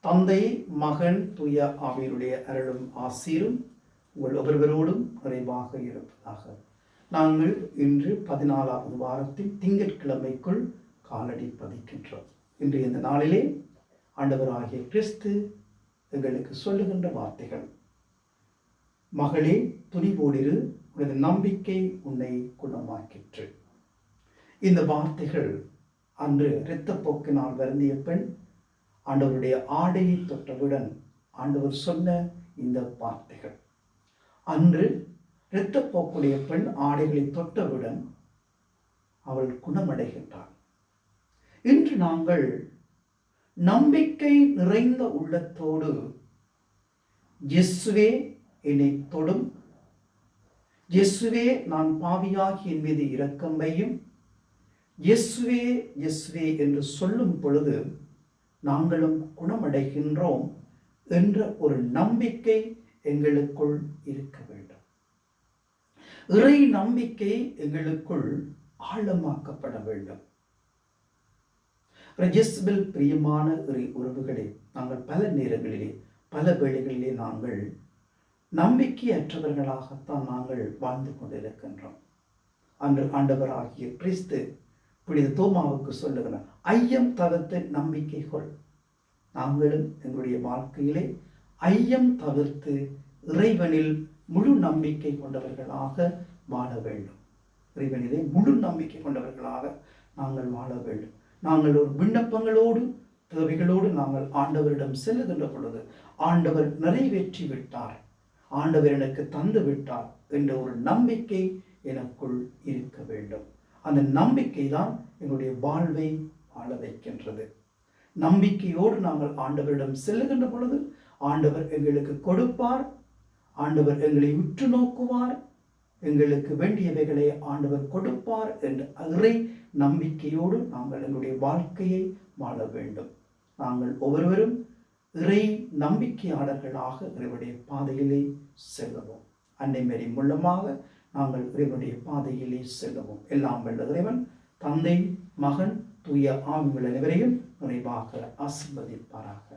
தந்தை மகன் தூய ஆவியருடைய அருளும் ஆசீரும் உங்கள் ஒவ்வொருவரோடும் குறைவாக இருப்பதாக. நாங்கள் இன்று பதினாலாவது வாரத்தின் திங்கட்கிழமைக்குள் காலடி பதிக்கின்றோம். இன்று இந்த நாளிலே ஆண்டவராகிய கிறிஸ்து எங்களுக்கு சொல்லுகின்ற வார்த்தைகள். மகளே துணிவோடிரு உனது நம்பிக்கை உன்னை குணமாக்கிற்று. இந்த வார்த்தைகள் அன்று இரத்தப்போக்கினால் வருந்திய பெண் ஆண்டவருடைய ஆடையை தொட்டவுடன் ஆண்டவர் சொன்ன இந்த வார்த்தைகள். அன்று இரத்தப்போக்குடைய பெண் ஆடைகளை தொட்டவுடன் அவள் குணமடைகின்றாள். இன்று நாங்கள் நம்பிக்கை நிறைந்த உள்ளத்தோடு இயேசுவே என்னை தொடும். இயேசுவே நான் பாவியாகி என் மீது இரக்கம் வையும். இயேசுவே இயேசுவே என்று சொல்லும் பொழுது நாங்களும் குணமடைகின்றோம் என்ற ஒரு நம்பிக்கை எங்களுக்குள் இருக்க வேண்டும். இறை நம்பிக்கை எங்களுக்குள் ஆழமாக்கப்பட வேண்டும். ரெஜிஸ்பில் பிரியமான இறை உறவுகளை நாங்கள் பல நேரங்களிலே பல வேளைகளிலே நாங்கள் நம்பிக்கையற்றவர்களாகத்தான் நாங்கள் வாழ்ந்து கொண்டிருக்கின்றோம். அன்று ஆண்டவராகிய கிறிஸ்து புனித தோமாவுக்கு சொல்லுகிறார் ஐயம் தவிர்த்து நம்பிக்கை கொள் நாங்களும் எங்களுடைய வாழ்க்கையிலே ஐயம் தவிர்த்து இறைவனில் முழு நம்பிக்கை கொண்டவர்களாக வாழ வேண்டும். இறைவனிலே முழு நம்பிக்கை கொண்டவர்களாக நாங்கள் வாழ வேண்டும். நாங்கள் ஒரு விண்ணப்பங்களோடு தேவைகளோடு நாங்கள் ஆண்டவரிடம் செல்லுகின்ற பொழுது ஆண்டவர் நிறைவேற்றி விட்டார். ஆண்டவர் எனக்கு தந்து விட்டார் என்ற ஒரு நம்பிக்கை எனக்குள் இருக்க அந்த நம்பிக்கை தான் எங்களுடைய வாழ்வை வாழ வைக்கின்றது. நம்பிக்கையோடு நாங்கள் ஆண்டவரிடம் செல்லுகின்ற பொழுது ஆண்டவர் எங்களுக்கு கொடுப்பார் ஆண்டவர் எங்களை உற்று நோக்குவார் எங்களுக்கு வேண்டியவைகளை ஆண்டவர் கொடுப்பார் என்ற அறை நம்பிக்கையோடு நாங்கள் எங்களுடைய வாழ்க்கையை வாழ வேண்டும். நாங்கள் ஒவ்வொருவரும் இறை நம்பிக்கையாளர்களாக இறைவனுடைய பாதையிலே செல்லவும். அன்னை மாரி மூலமாக நாங்கள் இறைவனுடைய பாதையிலே செல்லவும். எல்லாம் வெள்ள இறைவன் தந்தை மகன் தூய ஆவிகள் அனைவரையும் நிறைவாக ஆசிர்வதிப்பாராக.